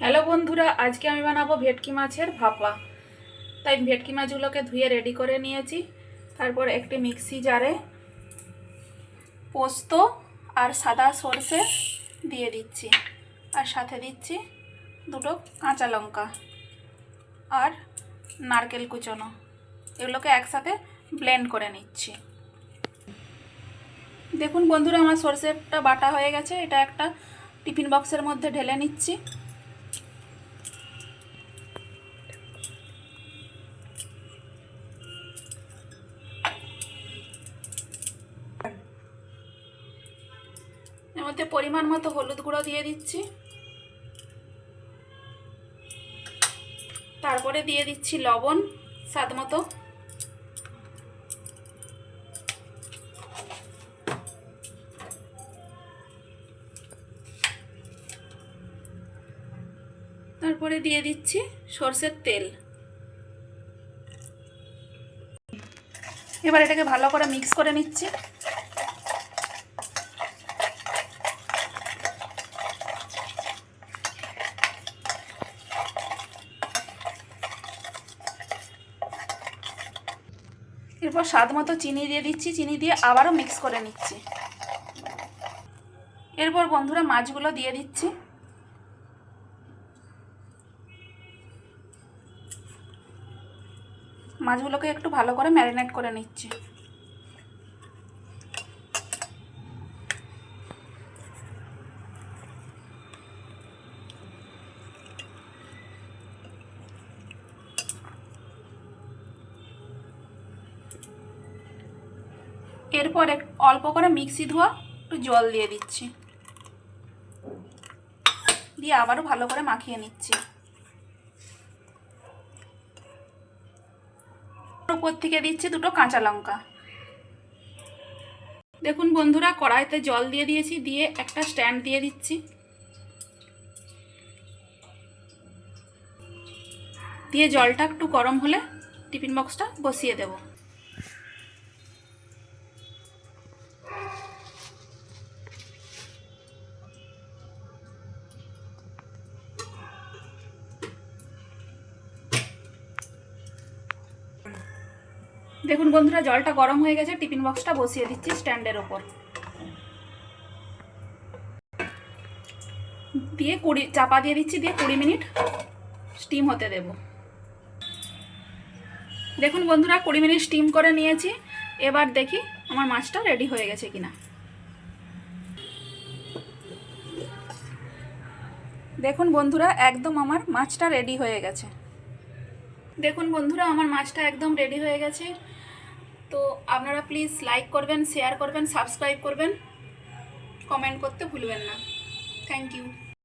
Hello বন্ধুরা, আজকে আমি বানাবো ভেটকি মাছের ভাপা। তাই ভেটকি মাছগুলোকে ধুয়ে রেডি করে নিয়েছি। তারপর একটি মিক্সি জারে পোস্ত আর সাদা সর্ষে দিয়ে দিচ্ছি। আর সাথে দিচ্ছি দুটো কাঁচা লঙ্কা আর নারকেল কুচনো। এগুলোকে একসাথে ব্লেন্ড করে নিচ্ছি। দেখুন বন্ধুরা, আমার সর্ষেটা বাটা হয়ে গেছে। এটা একটা টিফিন বক্সের মধ্যে ঢেলে নিচ্ছি। মধ্যে পরিমাণ মতো হলুদ গুঁড়ো দিয়ে দিচ্ছি। তারপরে দিয়ে দিচ্ছি লবণ, স্বাদ মতো। তারপরে দিয়ে দিচ্ছি সর্ষের তেল। এবার এটাকে ভালো করে মিক্স করে নিচ্ছি। এরপর স্বাদ মতো চিনি দিয়ে দিচ্ছি, চিনি দিয়ে আবারও মিক্স করে নিচ্ছি। এরপর বন্ধুরা মাছগুলো দিয়ে দিচ্ছি। মাছগুলোকে একটু ভালো করে ম্যারিনেট করে নিচ্ছি। এরপর এক অল্প করে মিক্সি ধোয়া, একটু জল দিয়ে দিচ্ছি। দিয়ে আবারও ভালো করে মাখিয়ে নিচ্ছি। উপর থেকে দিচ্ছি দুটো কাঁচা লঙ্কা। দেখুন বন্ধুরা, কড়াইতে জল দিয়ে দিয়েছি, দিয়ে একটা স্ট্যান্ড দিয়ে দিচ্ছি। দিয়ে জলটা একটু গরম হলে টিফিন বক্সটা বসিয়ে দেব। দেখুন বন্ধুরা, জলটা গরম হয়ে গেছে, টিফিন বক্সটা বসিয়ে দিচ্ছি স্ট্যান্ডের ওপর। দিয়ে কুড়ি, চাপা দিয়ে দিচ্ছি, দিয়ে কুড়ি মিনিট স্টিম হতে দেব। দেখুন বন্ধুরা, কুড়ি মিনিট স্টিম করে নিয়েছি। এবার দেখি আমার মাছটা রেডি হয়ে গেছে কিনা। দেখুন বন্ধুরা, একদম আমার মাছটা রেডি হয়ে গেছে। দেখুন বন্ধুরা, আমার মাছটা একদম রেডি হয়ে গেছে। তো আপনারা প্লিজ লাইক করবেন শেয়ার করবেন সাবস্ক্রাইব করবেন। কমেন্ট করতে ভুলবেন না। Thank you